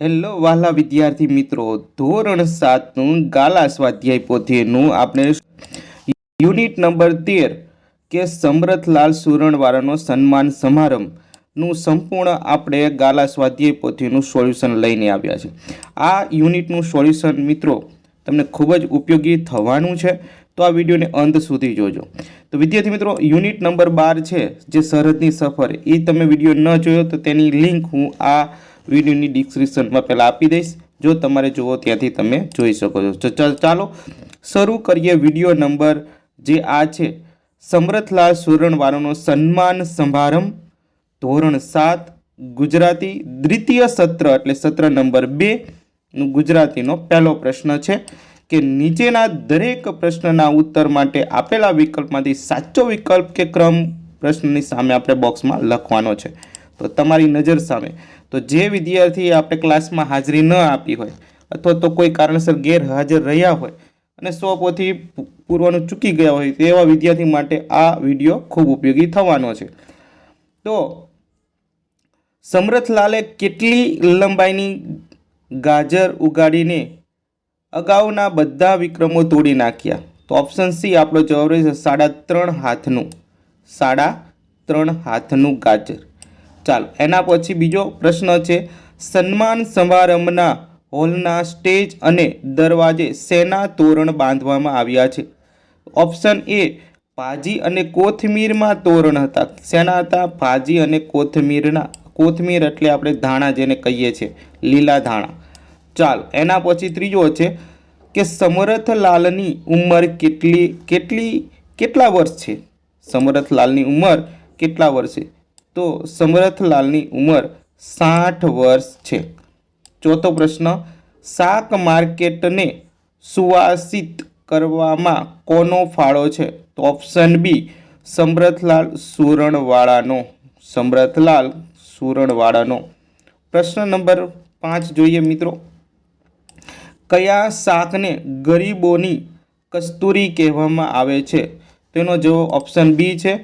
Hello વાલા વિદ્યાર્થી મિત્રો, ધોરણ સાતનું ગાલા સ્વાધ્યાય પોથીનું આપણે યુનિટ નંબર તેર કે સમરથલાલ સુરણવાળાનો સન્માન સમારંભનું સંપૂર્ણ આપણે ગાલા સ્વાધ્યાય પોથીનું સોલ્યુશન લઈને આવ્યા છે. આ યુનિટનું સોલ્યુશન મિત્રો તમને ખૂબ જ ઉપયોગી થવાનું છે, તો આ વિડીયોને અંત સુધી જોજો. તો વિદ્યાર્થી મિત્રો, યુનિટ નંબર બાર છે, જે સરહદની સફર, એ તમે વીડિયો ન જોયો તો તેની લિંક હું આ વિડીયોની ડિસ્ક્રિપ્શનમાં પહેલાં આપી દઈશ. જો તમારે જુઓ ત્યાંથી તમે જોઈ શકો છો. ચાલો શરૂ કરીએ વીડિયો નંબર જે આ છે. સમરથલાલ સુરણવાળાનો સન્માન સમારંભ, ધોરણ સાત, ગુજરાતી દ્વિતીય સત્ર એટલે સત્ર નંબર બેનું ગુજરાતીનો પહેલો પ્રશ્ન છે કે નીચેના દરેક પ્રશ્નના ઉત્તર માટે આપેલા વિકલ્પમાંથી સાચો વિકલ્પ કે ક્રમ પ્રશ્નની સામે આપણે બોક્સમાં લખવાનો છે. તો તમારી નજર સામે. તો જે વિદ્યાર્થી આપણે ક્લાસમાં હાજરી ન આપી હોય અથવા તો કોઈ કારણસર ગેરહાજર રહ્યા હોય અને સો પોથી પૂરવાનું ચૂકી ગયા હોય તેવા વિદ્યાર્થી માટે આ વીડિયો ખૂબ ઉપયોગી થવાનો છે. તો સમરથલાલે કેટલી લંબાઈની ગાજર ઉગાડીને અગાઉના બધા વિક્રમો તોડી નાખ્યા? તો ઓપ્શન સી આપણો જવાબ રહેશે સાડા ત્રણ હાથનું. સાડા ત્રણ હાથનું ગાજર. ચાલો, એના પછી બીજો પ્રશ્ન છે, સન્માન સમારંભના હોલના સ્ટેજ અને દરવાજે શેના તોરણ બાંધવામાં આવ્યા છે? ઓપ્શન એ, ભાજી અને કોથમીરમાં તોરણ હતા. શેના હતા? ભાજી અને કોથમીરના, કોથમીર એટલે આપણે ધાણા જેને કહીએ છીએ, લીલા ધાણા. ચાલો, એના પછી ત્રીજો છે કે સમરથલાલની ઉંમર કેટલી કેટલી, કેટલા વર્ષ છે? સમરથલાલની ઉંમર કેટલા વર્ષ છે? તો સમરથલાલની ઉંમર સાઠ વર્ષ છે. ચોથો પ્રશ્ન, શાક માર્કેટને સુવાસિત કરવામાં કોનો ફાળો છે? તો ઓપ્શન બી, સમરથલાલ સુરણવાળાનો. સમરથલાલ સુરણવાળાનો. પ્રશ્ન નંબર પાંચ જોઈએ મિત્રો. કયા શાકને ગરીબોની કસ્તુરી કહેવામાં આવે છે? તેનો જવાબ ઓપ્શન બી છે,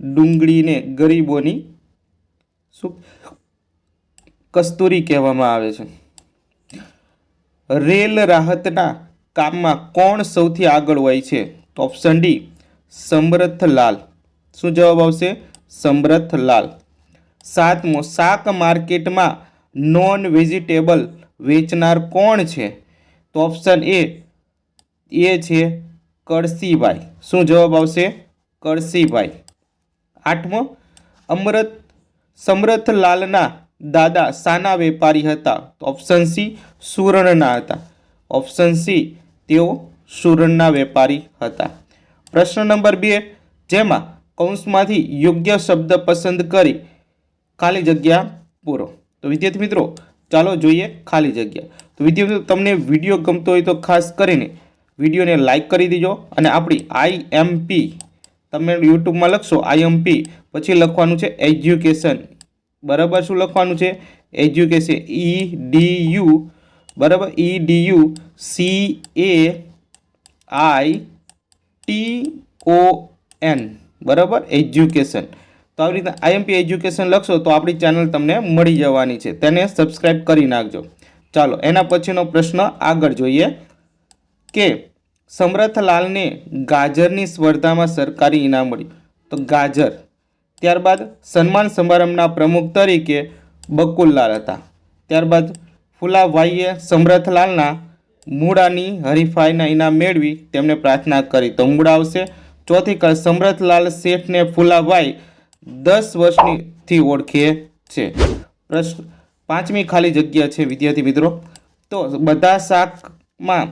ડુંગળીને ગરીબોની શું? કસ્તુરી કહેવામાં આવે છે. રેલ રાહતના કામમાં કોણ સૌથી આગળ હોય છે? તો ઓપ્શન ડી સમરથલાલ. શું જવાબ આવશે? સમરથલાલ. સાતમો, શાક માર્કેટમાં નોન વેજીટેબલ વેચનાર કોણ છે? તો ઓપ્શન એ એ છે કળસીભાઈ શું જવાબ આવશે? કળસીભાઈ આઠમો, અમૃત સમરથલાલના દાદા સાના વેપારી હતા તો ઓપ્શન સી સુરણના હતા. ઓપ્શન સી તેઓ સુરણના વેપારી હતા. પ્રશ્ન નંબર બે, જેમાં કૌંસમાંથી યોગ્ય શબ્દ પસંદ કરી ખાલી જગ્યા પૂરો. તો વિદ્યાર્થી મિત્રો, ચાલો જોઈએ ખાલી જગ્યા. તો વિદ્યાર્થી તમને વીડિયો ગમતો હોય તો ખાસ કરીને વિડીયોને લાઈક કરી દેજો અને આપણી આઈ એમ પી તમે યુટ્યુબમાં લખશો આઈએમપી પછી લખવાનું છે એજ્યુકેશન બરાબર શું લખવાનું છે? એજ્યુકેશન ઈ ડી યુ બરાબર? E D U C A T I O N બરાબર? એજ્યુકેશન તો આવી રીતના આઈએમપી એજ્યુકેશન લખશો તો આપણી ચેનલ તમને મળી જવાની છે. તેને સબસ્ક્રાઈબ કરી નાખજો. ચાલો, એના પછીનો પ્રશ્ન આગળ જોઈએ કે સમરથલાલને ગાજરની સ્પર્ધામાં સરકારી ઇનામ મળ્યું. તો ગાજર. ત્યારબાદ સન્માન સમારંભના પ્રમુખ તરીકે બકુલલાલ હતા. ત્યારબાદ ફુલાભાઈએ સમરથલાલના મૂળાની હરીફાઈના ઇનામ મેળવી તેમને પ્રાર્થના કરી. તો મૂળા આવશે. ચોથી કળ સમરથલાલ શેઠને ફુલાભાઈ દસ વર્ષથી ઓળખે છે. પ્રશ્ન પાંચમી ખાલી જગ્યા છે, વિદ્યાર્થી મિત્રો. તો બધા શાકમાં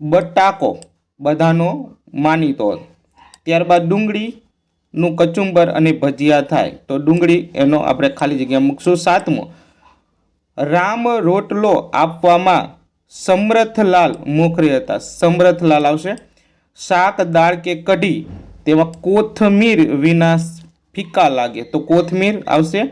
બટાકો બધાનો માનીતો. ત્યારબાદ ડુંગળીનું કચુંબર અને ભજીયા થાય, તો ડુંગળી એનો આપણે ખાલી જગ્યા મૂકશું. સાતમો, રામ રોટલો આપવામાં સમરથલાલ મોખરે હતા. સમરથલાલ આવશે. શાક, દાળ કે કઢી, તેમાં કોથમીર વિના ફીકા લાગે, તો કોથમીર આવશે.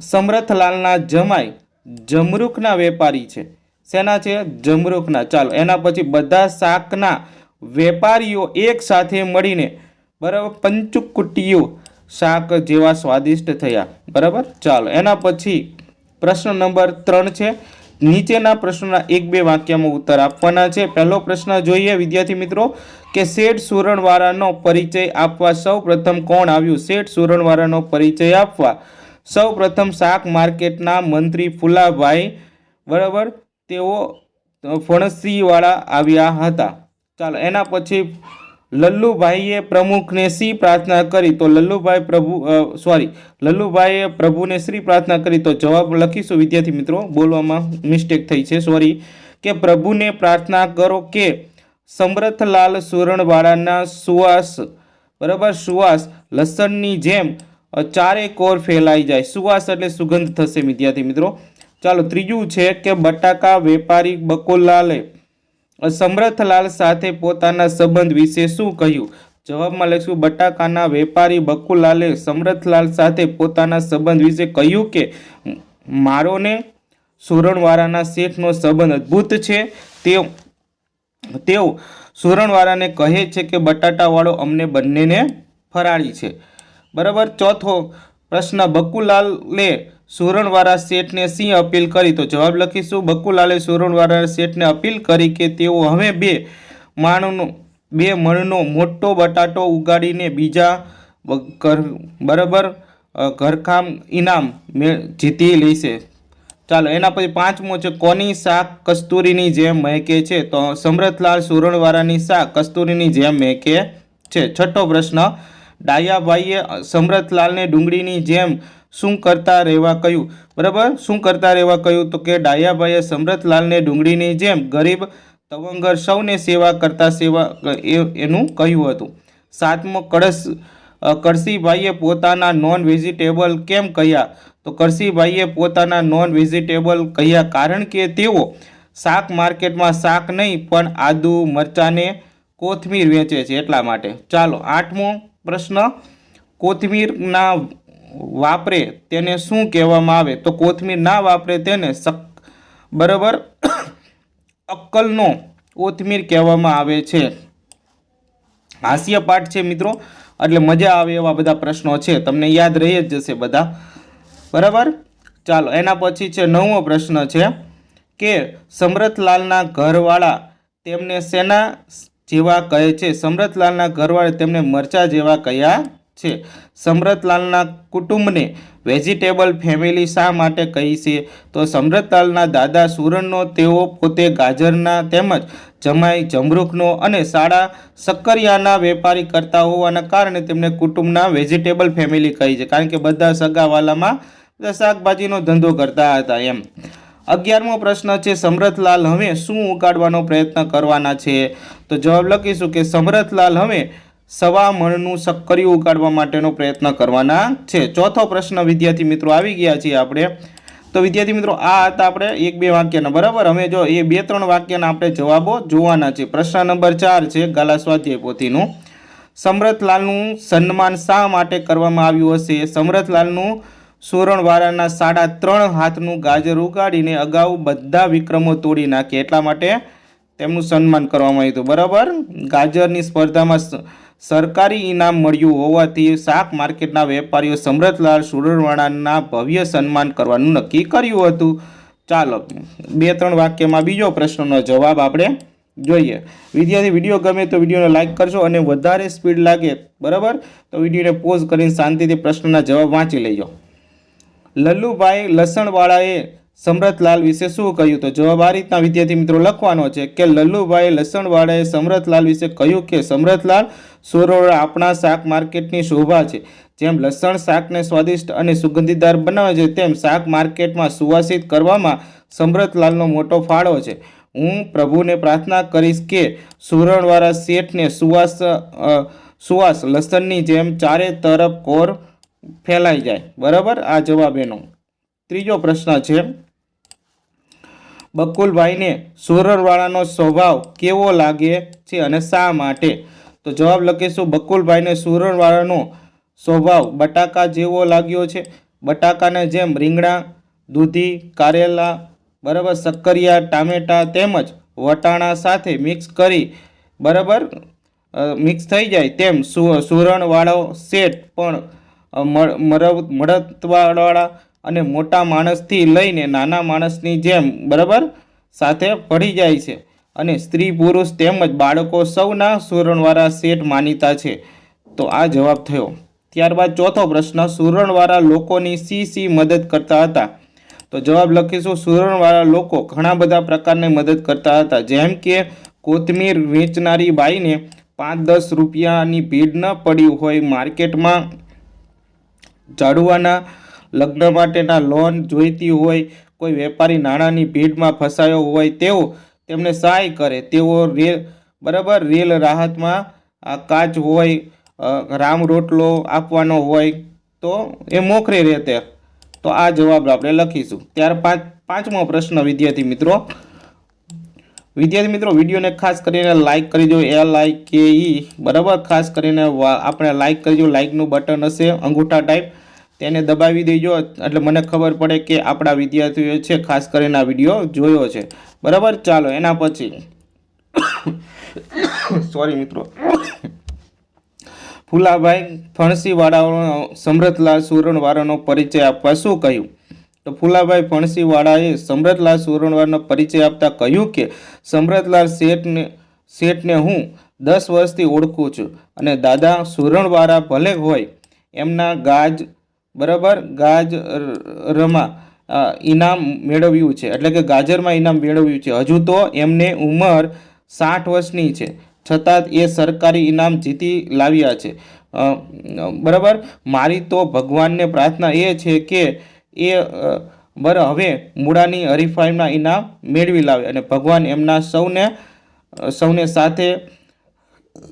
સમરથલાલના જમાઈ જમરૂખના વેપારી છે. શેના છે? જમરૂખના. ચાલો, એના પછી બધા શાકના વેપારીઓ એક સાથે મળીને બરાબર? પંચુકુટીઓ શાક જેવા સ્વાદિષ્ટ થયા. બરાબર? ચાલો, એના પછી પ્રશ્ન નંબર ત્રણ છે. નીચેના પ્રશ્નના એક બે વાક્યમાં ઉત્તર આપવાના છે. પહેલો પ્રશ્ન જોઈએ, વિદ્યાર્થી મિત્રો, કે શેઠ સુરણવાળાનો પરિચય આપવા સૌ કોણ આવ્યું? શેઠ સુરણવાળાનો પરિચય આપવા. સૌ શાક માર્કેટના મંત્રી ફુલાભાઈ, બરાબર? તેઓ ફણસીવાળા આવ્યા હતા. ચાલો, એના પછી લલ્લુભાઈએ પ્રમુખને સી પ્રાર્થના કરી? તો લલ્લુભાઈ પ્રભુ સોરી લલ્લુભાઈએ પ્રભુને શ્રી પ્રાર્થના કરી? તો જવાબ લખીશું વિદ્યાર્થી મિત્રો, બોલવામાં મિસ્ટેક થઈ છે સોરી કે પ્રભુને પ્રાર્થના કરો કે સમરથલાલ સુરણવાળાના સુવાસ, બરાબર, સુવાસ લસણની જેમ ચારે કોર ફેલાઈ જાય. સુવાસ એટલે સુગંધ થશે વિદ્યાર્થી મિત્રો. ચાલો, ત્રીજું છે કે બટાકા વેપારી બકુલાલે સમરથલાલ સાથે પોતાના સંબંધ વિશે શું કહ્યું? જવાબમાં લખશું બટાકાના વેપારી બકુલાલે સમરથલાલ સાથે પોતાના સંબંધ વિશે કહ્યું કે, મારો ને સુરણવાળાના શેઠનો સંબંધ અદ્ભુત છે. તેઓ તેઓ સુરણવાળાને કહે છે કે બટાટાવાળો અમને બંનેને ફરાળી છે. બરાબર? ચોથો પ્રશ્ન, બકુલાલે સુરણવાળા શેઠને સિંહ અપીલ કરી. તો જવાબ લખીશું, બકુલાલે સુરણવાળા શેઠને અપીલ કરી કે તેઓ હવે બે માણનો, બે મણનો મોટો બટાટો ઉગાડીને બીજા બરાબર ઘરકામ ઇનામ જીતી લેશે. ચાલો, એના પછી પાંચમો છે, કોની શાક કસ્તુરીની જેમ મહેકે છે? તો સમરથલાલ સુરણવાળાની શાક કસ્તુરીની જેમ મહેકે છે. છઠ્ઠો પ્રશ્ન, ડાયાભાઈએ સમરથલાલને ડુંગળીની જેમ શું કરતા રહેવા કહ્યું? બરાબર? શું કરતા રહેવા કહ્યું? તો કે ડાયાભાઈએ સમરથલાલને ડુંગળીની જેમ ગરીબ તવંગર સૌને સેવા કરતા સેવા એનું કહ્યું હતું. સાતમો કળશ કરસીભાઈએ પોતાના નોન વેજીટેબલ કેમ કહ્યા? તો કરસીભાઈએ પોતાના નોન વેજીટેબલ કહ્યા કારણ કે તેઓ શાક માર્કેટમાં શાક નહીં, પણ આદુ મરચાંને કોથમીર વેચે છે એટલા માટે. ચાલો, આઠમો પ્રશ્ન. કોથમીરના વાપરે તેને શું કહેવામાં આવે? તો કોથમીર ના વાપરે તેને સક બરાબર? અક્કલનો કોથમીર કહેવામાં આવે છે. હાસ્ય પાઠ છે મિત્રો. એટલે મજા આવે એવા બધા પ્રશ્નો છે. તમને યાદ રહી જ જશે બધા. બરાબર? ચાલો, એના પછી છે નવમો પ્રશ્ન છે કે સમરથલાલના ઘરવાળા તેમને સેના જેવા કહે છે? સમરથલાલના ઘરવાળા તેમને મરચા જેવા કયા છે. સમરતલાલના કુટુંબને વેજીટેબલ ફેમિલી શા માટે કહી છે? તો સમરતલાલના દાદા સુરણનો તેઓ પોતે ગાજરના તેમજ જમાઈ જમરૂખનો અને શાળા સક્કરિયાના વેપારી કરતા હોવાના કારણે તેમને કુટુંબના વેજીટેબલ ફેમિલી કહી છે. કારણ કે બધા સગાવાલામાં બધા શાકભાજીનો ધંધો કરતા હતા એમ. અગિયારમો પ્રશ્ન છે, સમરથલાલ હવે શું ઉગાડવાનો પ્રયત્ન કરવાના છે? તો જવાબ લખીશું કે સમરથલાલ હવે સવા મણનું સક્કરિયું ઉગાડવા માટેનો પ્રયત્ન કરવાના છે. ચોથો પ્રશ્ન વિદ્યાર્થી મિત્રો આવી ગયા છીએ આપણે. તો વિદ્યાર્થી મિત્રો, આ હતા આપણે એક બે વાક્યના, બરાબર? અમે જો એ બે ત્રણ વાક્યના આપણે જવાબો જોવાના છે. પ્રશ્ન નંબર ચાર છે ગાલા સ્વાધ્યાય પોથીનું. સમરથલાલનું સન્માન શા માટે કરવામાં આવ્યું હશે? સમરથલાલનું સુરણવાળાના સાડા ત્રણ હાથનું ગાજર ઉગાડીને અગાઉ બધા વિક્રમો તોડી નાખે. એટલા માટે તેમનું સન્માન કરવામાં આવ્યું હતું. બરાબર? ગાજરની સ્પર્ધામાં સરકારી ઇનામ મળ્યું હોવાથી શાક માર્કેટના વેપારીઓ સમરથલાલ સુરણવાળાના ભવ્ય સન્માન કરવાનું નક્કી કર્યું હતું. ચાલો, બે ત્રણ વાક્યમાં બીજો પ્રશ્નનો જવાબ આપણે જોઈએ. વિદ્યાર્થી, વીડિયો ગમે તો વિડીયોને લાઇક કરજો અને વધારે સ્પીડ લાગે, બરાબર? તો વિડીયોને પોઝ કરીને શાંતિથી પ્રશ્નના જવાબ વાંચી લેજો. લલ્લુભાઈ લસણવાળાએ સમરથલાલ વિશે શું કહ્યું? તો જવાબ આ રીતના, વિદ્યાર્થી મિત્રો, લખવાનો છે કે લલ્લુભાઈ લસણવાળાએ સમરથલાલ વિશે કહ્યું કે, સમરથલાલ સોરોડા આપણા શાક માર્કેટની શોભા છે. જેમ લસણ શાકને સ્વાદિષ્ટ અને સુગંધીદાર બનાવે છે, તેમ શાક માર્કેટમાં સુવાસિત કરવામાં સમરતલાલનો મોટો ફાળો છે. હું પ્રભુને પ્રાર્થના કરીશ કે સુરણવાળા શેઠને સુવાસ સુવાસ લસણની જેમ ચારે તરફ કોર ફેલાઈ જાય. બરાબર? આ જવાબ એનો. ત્રીજો પ્રશ્ન છે, બકુલભાઈને સુરણવાળાનો સ્વભાવ કેવો લાગે છે અને શા માટે? તો જવાબ લખીશું, બકુલભાઈને સુરણવાળાનો સ્વભાવ બટાકા જેવો લાગ્યો છે. બટાકાને જેમ રીંગણા, દૂધી, કારેલા, બરાબર શક્કરિયા ટામેટા તેમજ વટાણા સાથે મિક્સ કરી, બરાબર મિક્સ થઈ જાય તેમ સુરણવાળો સેટ પણ મળતવાળા અને મોટા માણસથી લઈને નાના માણસની જેમ, બરાબર, સાથે ભળી જાય છે. અને સ્ત્રી પુરુષ તેમજ બાળકો સૌના સુરણવાળા શેઠ માનીતા છે. તો આ જવાબ થયો. ત્યારબાદ ચોથો પ્રશ્ન, સુરણવાળા લોકોની સી સી મદદ કરતા હતા? તો જવાબ લખીશું, સુરણવાળા લોકો ઘણા બધા પ્રકારની મદદ કરતા હતા. જેમ કે, કોથમીર વેચનારી બાઈને પાંચ દસ રૂપિયાની ભીડ ન પડી હોય માર્કેટમાં ઝાડવાના લગ્ન માટેના લોન જોઈતી હોય, કોઈ વેપારી નાણાંની ભીડમાં ફસાયો હોય તેઓ તેમને સહાય કરે. તેઓ રેલ, બરાબર, રેલ રાહતમાં કાચ હોય રામ રોટલો આપવાનો હોય, તો એ મોખરે રહેતે. તો આ જવાબ આપણે લખીશું. ત્યાર પાંચ, પાંચમો પ્રશ્ન, વિદ્યાર્થી મિત્રો. વિદ્યાર્થી મિત્રો, વિડીયોને ખાસ કરીને લાઇક કરીજો. એ લાઇક કે ઈ બરાબર? ખાસ કરીને આપણે લાઇક કરીજો. લાઇકનું બટન હશે, અંગૂઠા ટાઈપ તેને દબાવી દેજો. એટલે મને ખબર પડે કે આપણા વિદ્યાર્થીઓ છે, ખાસ કરીને આ વીડિયો જોયો છે. બરાબર? ચાલો, એના પછી સોરી મિત્રો. ફુલાભાઈ ફણસીવાળાઓનો સમરતલાલ સુરણવાળાનો પરિચય આપવા શું કહ્યું? તો ફુલાભાઈ ફણસીવાળાએ સમરતલાલ સુરણવાળાનો પરિચય આપતા કહ્યું કે સમરતલાલ શેઠને શેઠને હું દસ વર્ષથી ઓળખું છું અને દાદા સુરણવાળા ભલે હોય, એમના ગાજ બરાબર? ગાજ રમાં ઇનામ મેળવ્યું છે. એટલે કે ગાજરમાં ઇનામ મેળવ્યું છે. હજુ તો એમને ઉંમર સાઠ વર્ષની છે. છતાં એ સરકારી ઇનામ જીતી લાવ્યા છે. બરાબર? મારી તો ભગવાનને પ્રાર્થના એ છે કે એ બર હવે મૂળાની હરીફાઈના ઇનામ મેળવી લાવે અને ભગવાન એમના સૌને સૌને સાથે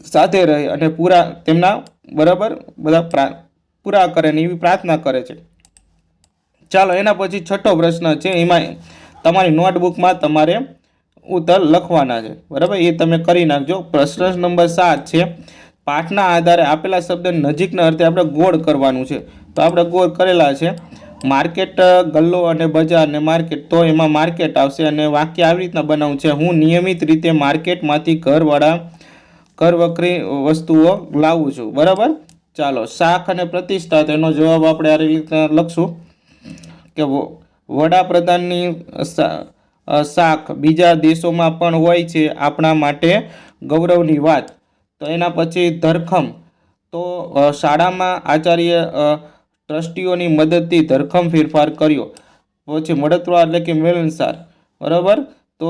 સાથે રહે અને પૂરા તેમના બરાબર બધા પ્રા પૂરા કરે ને એવી પ્રાર્થના કરે છે. ચાલો, એના પછી છઠ્ઠો પ્રશ્ન છે, એમાં તમારી નોટબુકમાં તમારે ઉત્તર લખવાના છે. બરાબર? એ તમે કરી નાખજો. પ્રશ્ન નંબર સાત છે, પાઠના આધારે આપેલા શબ્દ નજીકના અર્થે આપણે ગોળ કરવાનું છે. તો આપણે ગોળ કરેલા છે, માર્કેટ, ગલ્લો અને બજાર ને માર્કેટ. તો એમાં માર્કેટ આવશે અને વાક્ય આવી રીતના બનાવું છે. હું નિયમિત રીતે માર્કેટમાંથી ઘરવાળા, ઘર વખરી વસ્તુઓ લાવું છું. બરાબર? ચાલો શાખ અને પ્રતિષ્ઠા, તેનો જવાબ આપણે આ રીતે લખશું કે વડાપ્રધાનની શાખ બીજા દેશોમાં પણ હોય છે, આપણા માટે ગૌરવની વાત. તો એના પછી ધરખમ. તો શાળામાં આચાર્ય ટ્રસ્ટીઓની મદદથી ધરખમ ફેરફાર કર્યો. પછી મળતવા એટલે કે મેલનસાર. બરાબર? તો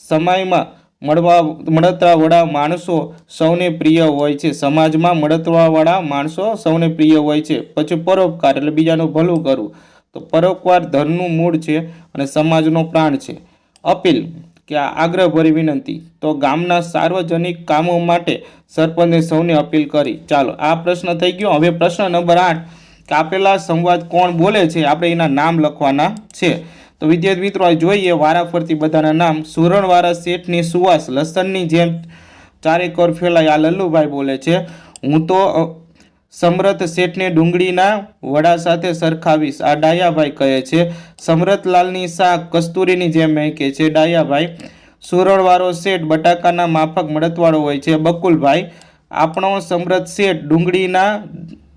સમયમાં મળવા મળતરાવાળા માણસો સૌને પ્રિય હોય છે. સમાજમાં મળતરાવાળા માણસો સૌને પ્રિય હોય છે. પછી પરોપકાર, એટલે બીજાનું ભલું કરવું. તો પરોપકાર ધર્મનું મૂળ છે અને સમાજનો પ્રાણ છે. અપીલ કે આગ્રહભરી વિનંતી. તો ગામના સાર્વજનિક કામો માટે સરપંચે સૌને અપીલ કરી. ચાલો, આ પ્રશ્ન થઈ ગયો. હવે પ્રશ્ન નંબર આઠ કે આપેલા સંવાદ કોણ બોલે છે? આપણે એના નામ લખવાના છે. તો વિદ્યાર્થી મિત્રો આ જોઈએ વારાફરતી બધાના નામ. સુરણવાળા શેઠની સુવાસ, લસણની જેમ ચારેકોર ફેલાય. આ લલ્લુભાઈ બોલે છે, હું તો સમરથ શેઠને ડુંગળીના વડા સાથે સરખાવીશ. આ ડાયાભાઈ કહે છે, સમરથલાલની શાક કસ્તુરીની જેમ મહેકે છે. ડાયાભાઈ, સુરણવાળો શેઠ બટાકાના માફક મળતવાળો હોય છે. બકુલભાઈ, આપણો સમરથ શેઠ ડુંગળીના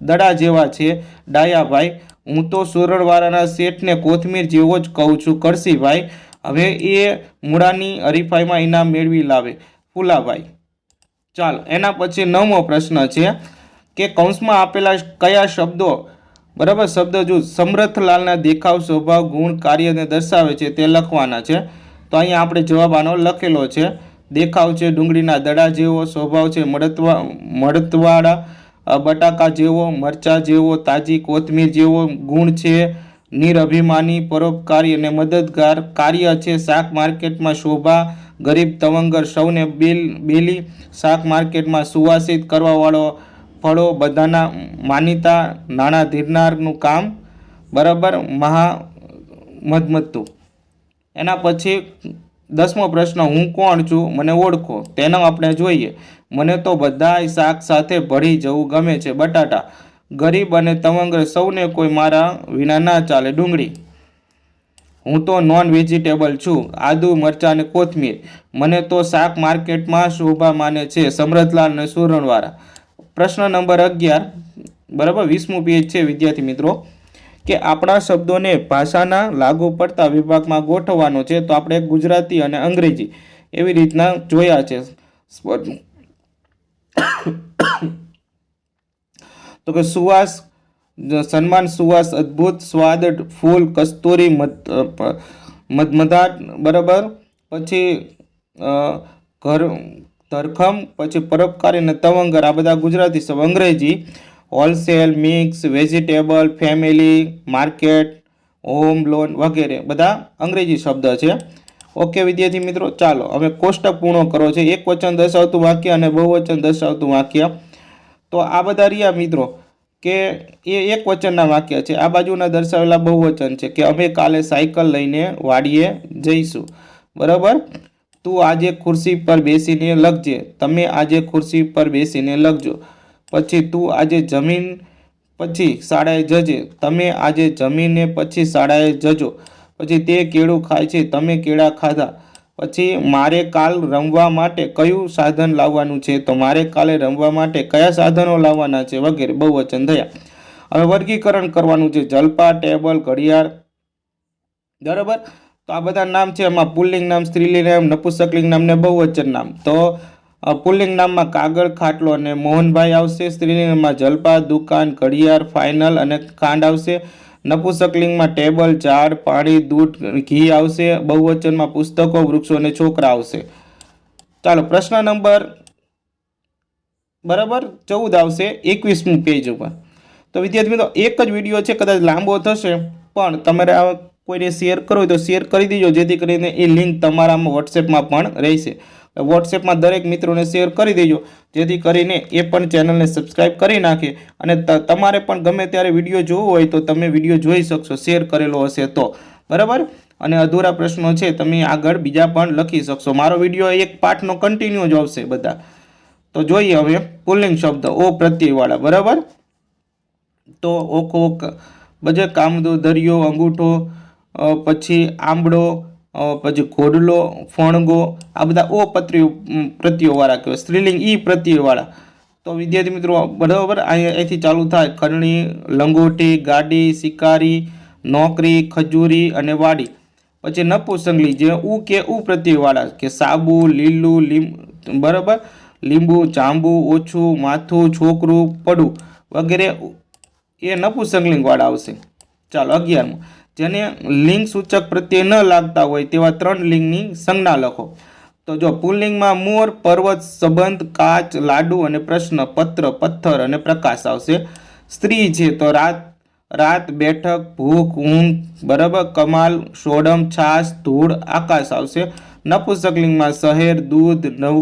દડા જેવા છે. ડાયાભાઈ હું તો સુરળવાળાના શેઠને કોથમીર જેવો જ કહું છું. કરશીભાઈ, હવે એ મૂળાની હરીફાઈમાં ઇનામ મેળવી લાવે. ફુલાભાઈ, ચાલો, એના પછી નવમો પ્રશ્ન છે કે કૌંસમાં આપેલા કયા શબ્દો, બરાબર શબ્દ જૂથ સમરથલાલના દેખાવ, સ્વભાવ, ગુણ, કાર્યને દર્શાવે છે તે લખવાના છે. તો અહીંયા આપણે જવાબ આનો લખેલો છે. દેખાવ છે ડુંગળીના દડા જેવો, સ્વભાવ છે મળતવા મળતવાળા બટાકા જેવો, મરચા જેવો, તાજી કોથમીર જેવો ગુણ છે. નિરઅભિમાની પરોપકારી અને મદદગાર કાર્ય છે. શાક માર્કેટમાં શોભા, ગરીબ તવંગર સૌને બેલ, બેલી શાક માર્કેટમાં સુવાસિત કરવાવાળો ફળો બધાના માનીતા નાણાં ધીરનારનું કામ. બરાબર? મહા મધમતું એના પછી દસમો પ્રશ્ન, હું કોણ છું? મને ઓળખો. તેનો આપણે જોઈએ. મને તો બધાય શાક સાથે ભળી જવું ગમે છે, બટાટા. ગરીબ અને તવંગર સૌને કોઈ મારા વિના ના ચાલે. ડુંગળી. હું તો નોન વેજીટેબલ છું. આદુ, મરચાં અને કોથમીર. મને તો શાક માર્કેટમાં શોભા માને છે, સમરથલાલ અને સુરણવાળા પ્રશ્ન નંબર અગિયાર. બરાબર? વીસમું પેજ છે, વિદ્યાર્થી મિત્રો. કે આપણા શબ્દોને ભાષાના લાગુ પડતા વિભાગમાં ગોઠવવાનો છે, તો આપણે ગુજરાતી અને અંગ્રેજી એવી રીતના જોયા છે. તો કે સુવાસ સન્માન સુવાસ અદ્ભુત સ્વાદ ફૂલ કસ્તુરી મધ અ, મધ મધાટ બરાબર. પછી ઘર ધરખમ પછી પરોપકારી અને તવંગર આ બધા ગુજરાતી શબ્દ અંગ્રેજી. Wholesale mix vegetable family market home loan વગેરે બધા અંગ્રેજી શબ્દ છે. ઓકે વિદ્યાર્થી મિત્રો ચાલો હવે કોષ્ટક પૂર્ણ કરો છે. એક વચન દર્શાવતું વાક્ય અને બહુવચન દર્શાવતું વાક્ય. તો આ બધા રહ્યા મિત્રો, કે એ એક વચનના વાક્ય છે. આ બાજુના દર્શાવેલા બહુવચન છે કે અમે કાલે સાયકલ લઈને વાડીએ જઈશું. બરાબર? તું આજે ખુરશી પર બેસીને લખજે. તમે આજે ખુરશી પર બેસીને લખજો. પછી તું આજે જમીન પછી શાળાએ જજે. તમે આજે જમીને પછી શાળાએ જજો. પછી તે કેળું ખાય છે, તમે કેળા ખાધા. પછી મારે કાલ રમવા માટે કયું સાધન લાવવાનું છે? તો મારે કાલે રમવા માટે કયા સાધનો લાવવાના છે? વગેરે. બહુવચન થયા હવે વર્ગીકરણ કરવાનું છે. જલપા, ટેબલ, ઘડિયાળ. બરાબર? તો આ બધા નામ છે. એમાં પુલ્લિંગ નામ, સ્ત્રીલિંગ નામ, નપુસકલિંગ નામ ને બહુવચન નામ. તો પુલ્લિંગ નામમાં કાગળ, ખાટલો અને મોહનભાઈ આવશે. સ્ત્રીલિંગમાં જલપા, દુકાન, ઘડિયાળ, ફાઇનલ અને ખાંડ આવશે. નપુસકલિંગમાં ટેબલ ઝાડ પાણી દૂધ, ઘી આવશે. બહુવચનમાં પુસ્તકો, વૃક્ષો અને છોકરા આવશે. ચાલો, પ્રશ્ન નંબર બરાબર ચૌદ આવશે એકવીસમું પેજ ઉપર. તો વિદ્યાર્થી મિત્રો, એક જ વીડિયો છે, કદાચ લાંબો થશે, પણ તમારે આ કોઈને શેર હોય તો શેર કરી દેજો, જેથી કરીને એ લિંક તમારામાં વોટ્સએપમાં પણ રહેશે. વોટ્સએપમાં દરેક મિત્રોને શેર કરી દેજો. જેથી કરીને એ પણ ચેનલને સબસ્ક્રાઇબ કરી નાખે અને તમારે પણ ગમે ત્યારે વીડિયો જોવો હોય તો તમે વીડિયો જોઈ શકશો શેર કરેલો હશે તો. બરાબર? અને અધૂરા પ્રશ્નો છે, તમે આગળ બીજા પણ લખી શકશો. મારો વીડિયો એક પાઠનો કન્ટિન્યુ જ આવશે બધા. તો જોઈએ હવે પુલ્લિંગ શબ્દ, ઓ પ્રત્યયવાળા. બરાબર? તો ઓખો ઓક બધે કામદો દરિયો, અંગૂઠો પછી આંબળો પછી ઘોડલો ફણગો આ બધા ઓ પત્રીઓ ઉમ, પ્રત્યયોવાળા કહેવાય. સ્ત્રીલિંગ ઈ પ્રત્યયવાળા. તો વિદ્યાર્થી મિત્રો બરાબર? અહીંયા અહીંથી ચાલુ થાય. ખરણી લંગોટી ગાડી શિકારી નોકરી ખજૂરી અને વાડી. પછી નપુસંગલી જે ઉ કે ઉ પ્રત્યયવાળા કે સાબુ લીલું લીમ બરાબર? લીંબુ જાંબુ ઓછું માથું છોકરું પડું વગેરે એ નપુસંગલિંગવાળા આવશે. ચાલો અગિયારમું. જેને લિંગ સૂચક પ્રત્યે ન લાગતા હોય તેવા ત્રણ લિંગની સંજ્ઞા લખો. તો જો પુલ્લિંગમાં મોર પર્વત, સંબંધ, કાચ, લાડુ અને પ્રશ્ન, પત્ર, પથ્થર અને પ્રકાશ આવશે. સ્ત્રી છે તો રાત રાત બેઠક, ભૂખ, ઊંઘ, બરાબર, કમાલ, સોડમ છાસ ધૂળ, આકાશ આવશે. નપુસકલિંગમાં શહેર, દૂધ, નવ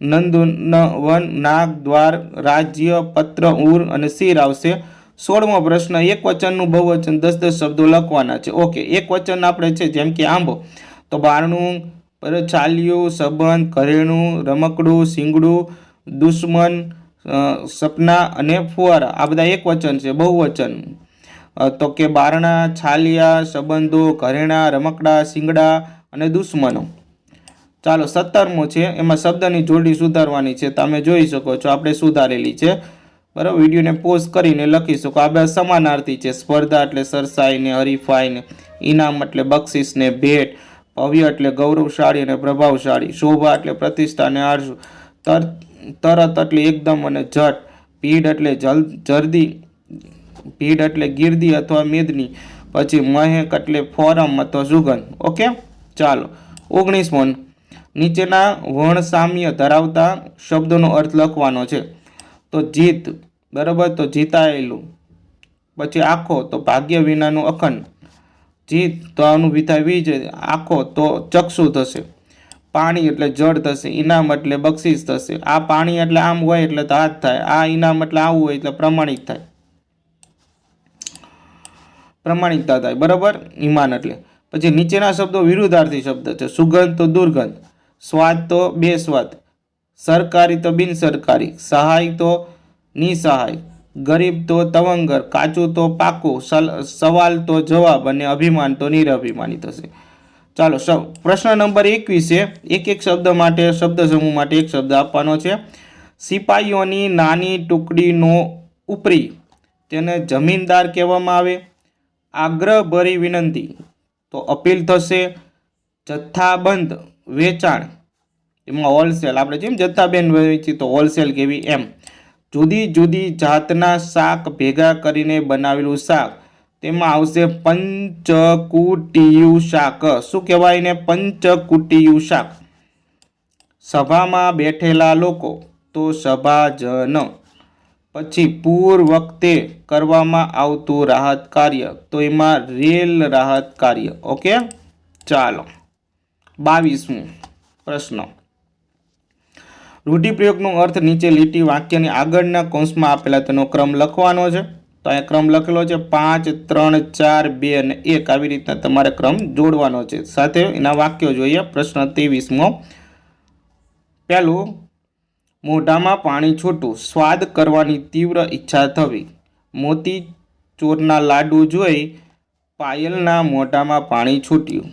નંદનવન નાગ, દ્વાર, રાજ્ય, પત્ર ઉર અને શિર આવશે. સોળમો પ્રશ્ન, એક વચનનું બહુવચન દસ દસ શબ્દો લખવાના છે. ઓકે, એક વચન આપણે છે, જેમ કે આંબો. તો બારણું ચાલ્યું સંબંધ, ઘરેણું, રમકડું સિંગડું દુશ્મન સપના અને ફુવારા. આ બધા એક વચન છે, બહુવચન. તો કે બારણા, છાલિયા, સંબંધો, ઘરેણા, રમકડા સિંગડા અને દુશ્મનો. ચાલો, સત્તરમો છે, એમાં શબ્દની જોડી સુધારવાની છે. તમે જોઈ શકો છો, આપણે સુધારેલી છે. બરાબર? વિડીયોને પોઝ કરીને લખી શકો. આ બે સમાનાર્થી છે. સ્પર્ધા એટલે સરસાઈ ને હરીફાઈ ને ઇનામ એટલે બક્ષિસ ને ભેટ. ભવ્ય એટલે ગૌરવશાળી અને પ્રભાવશાળી. શોભા એટલે પ્રતિષ્ઠા અને આરસુ તર, તરત એટલે એકદમ અને જટ. ભીડ એટલે જલ, જર્દી. ભીડ એટલે ગીર્દી અથવા મેદની. પછી મહેક એટલે ફોરમ અથવા સુગંધ. ઓકે? ચાલો. ઓગણીસમો નીચેના વર્ણ સામ્ય ધરાવતા શબ્દોનો અર્થ લખવાનો છે. તો જીત, બરાબર? તો જીતાયેલું. પછી આખો, તો ભાગ્ય વિનાનું અખંડ. જીત તો આનું વિધાય વિજય આખો તો ચક્ષુ થશે. પાણી એટલે જળ થશે, ઇનામ એટલે બક્ષિસ થશે. આ પાણી એટલે આમ હોય એટલે હાથ થાય. આ ઇનામ એટલે આવું હોય એટલે પ્રમાણિક થાય. પ્રમાણિકતા થાય, બરાબર? ઈમાન એટલે. પછી નીચેના શબ્દો વિરુદ્ધાર્થી શબ્દ છે. સુગંધ તો દુર્ગંધ, સ્વાદ તો બેસ્વાદ. સરકારી તો બિનસરકારી સહાય તો નિસહાય ગરીબ તો તવંગર, કાચું તો પાકું સવાલ તો જવાબ અને અભિમાન તો નિરભિમાની થશે. ચાલો પ્રશ્ન નંબર એકવીસે એક એક શબ્દ માટે, શબ્દ સમૂહ માટે એક શબ્દ આપવાનો છે. સિપાહીઓની નાની ટુકડીનો ઉપરી તેને જમીનદાર કહેવામાં આવે. આગ્રહભરી વિનંતી. તો અપીલ થશે, જથ્થાબંધ વેચાણ. એમાં હોલસેલ. આપણે જેમ જથ્થાબેન વેચી તો હોલસેલ કેવી એમ. જુદી જુદી જાતના શાક ભેગા કરીને બનાવેલું શાક. તેમાં આવશે પંચકુટીયું શાક. શું કહેવાય ને પંચકુટીયું શાક. સભામાં બેઠેલા લોકો તો સભાજન. પછી પૂર વખતે કરવામાં આવતું રાહત કાર્ય. તો એમાં રેલ રાહત કાર્ય. ઓકે? ચાલો. બાવીસમું પ્રશ્ન. રૂઢિપ્રયોગનો અર્થ નીચે લીટી વાક્યની આગળના કૌંસમાં આપેલા તેનો ક્રમ લખવાનો છે. તો અહીંયા ક્રમ લખેલો છે પાંચ, ત્રણ, ચાર, બે અને એક. આવી રીતના તમારે ક્રમ જોડવાનો છે. સાથે એના વાક્યો જોઈએ. પ્રશ્ન ત્રેવીસમો. પહેલું, મોઢામાં પાણી છૂટું. સ્વાદ કરવાની તીવ્ર ઈચ્છા થવી. મોતી ચોરના લાડુ જોઈ પાયલના મોઢામાં પાણી છૂટ્યું.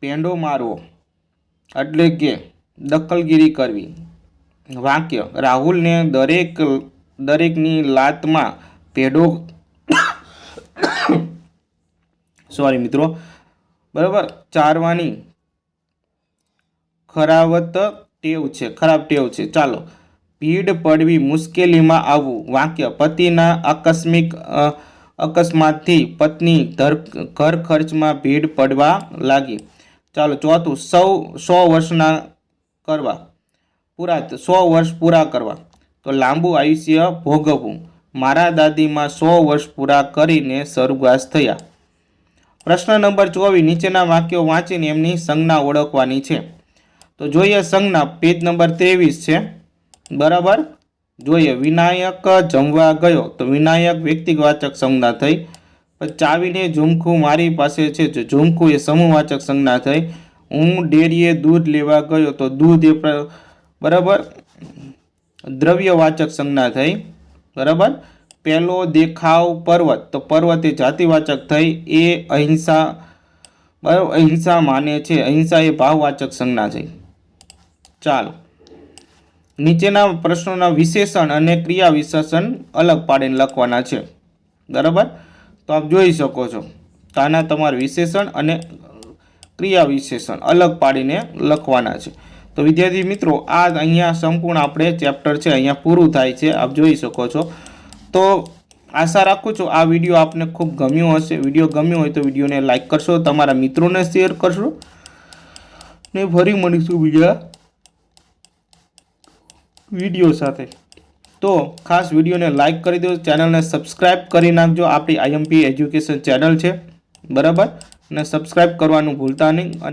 પેંડો મારવો. એટલે કે દખલગીરી કરવી. વાક્ય, રાહુલને દરેક દરેકની લાતમાં ભેડો સોરી મિત્રો. બરાબર? ચારવાની ખરાવત ટેવ છે, ખરાબ ટેવ છે. ચાલો. ભીડ પડવી મુશ્કેલીમાં આવવું. વાક્ય, પતિના આકસ્મિક અકસ્માતથી પત્ની ધર, ઘર ખર્ચમાં ભીડ પડવા લાગી. ચાલો, ચોથું. સૌ, સો વર્ષના કરવા. પૂરા સો વર્ષ પૂરા કરવા. તો લાંબુ આયુષ્ય ભોગવવું. મારા દાદીમાં સો વર્ષ પૂરા કરીને સ્વર્ગવાસ થયા. પ્રશ્ન નંબર ચોવીસ, નીચેના વાક્યો વાંચીને એમની સંજ્ઞા ઓળખવાની છે. તો જોઈએ સંજ્ઞા, પેજ નંબર ત્રેવીસ છે. બરાબર? જોઈએ, વિનાયક જમવા ગયો. તો વિનાયક વ્યક્તિવાચક સંજ્ઞા થઈ. ચાવીને ઝુમખું મારી પાસે છે. જો ઝુમખું એ સમૂહવાચક સંજ્ઞા થઈ. હું ડેરીએ દૂધ લેવા ગયો તો દૂધ એ બરાબર દ્રવ્યવાચક સંજ્ઞા થઈ, બરાબર? પહેલો દેખાવ પર્વત, તો પર્વત એ જાતિવાચક થઈ, એ અહિંસા, બરાબર? અહિંસા માને છે, અહિંસા એ ભાવવાચક સંજ્ઞા છે ચાલો. નીચેના પ્રશ્નોના વિશેષણ અને ક્રિયા વિશેષણ અલગ પાડીને લખવાના છે. બરાબર? તો આપ જોઈ શકો છો. તો આના તમારા વિશેષણ અને ક્રિયા વિશેષણ અલગ પાડીને લખવાના છે. તો વિદ્યાર્થી મિત્રો, આ અહીંયા સંપૂર્ણ આપણે ચેપ્ટર છે, અહીંયા પૂરું થાય છે. આપ જોઈ શકો છો. તો આશા રાખું છું આ વીડિયો આપને ખૂબ ગમ્યો હશે. વીડિયો ગમ્યો હોય તો વિડીયોને લાઇક કરશો, તમારા મિત્રોને શેર કરશો. ને ફરી મળીશું બીજા વીડિયો સાથે. તો ખાસ વિડીયોને લાઇક કરી દો, ચેનલને સબસ્ક્રાઇબ કરી નાખજો. આપણી આઈએમપી એજ્યુકેશન ચેનલ છે. બરાબર? અને સબસ્ક્રાઇબ કરવાનું ભૂલતા નહીં અને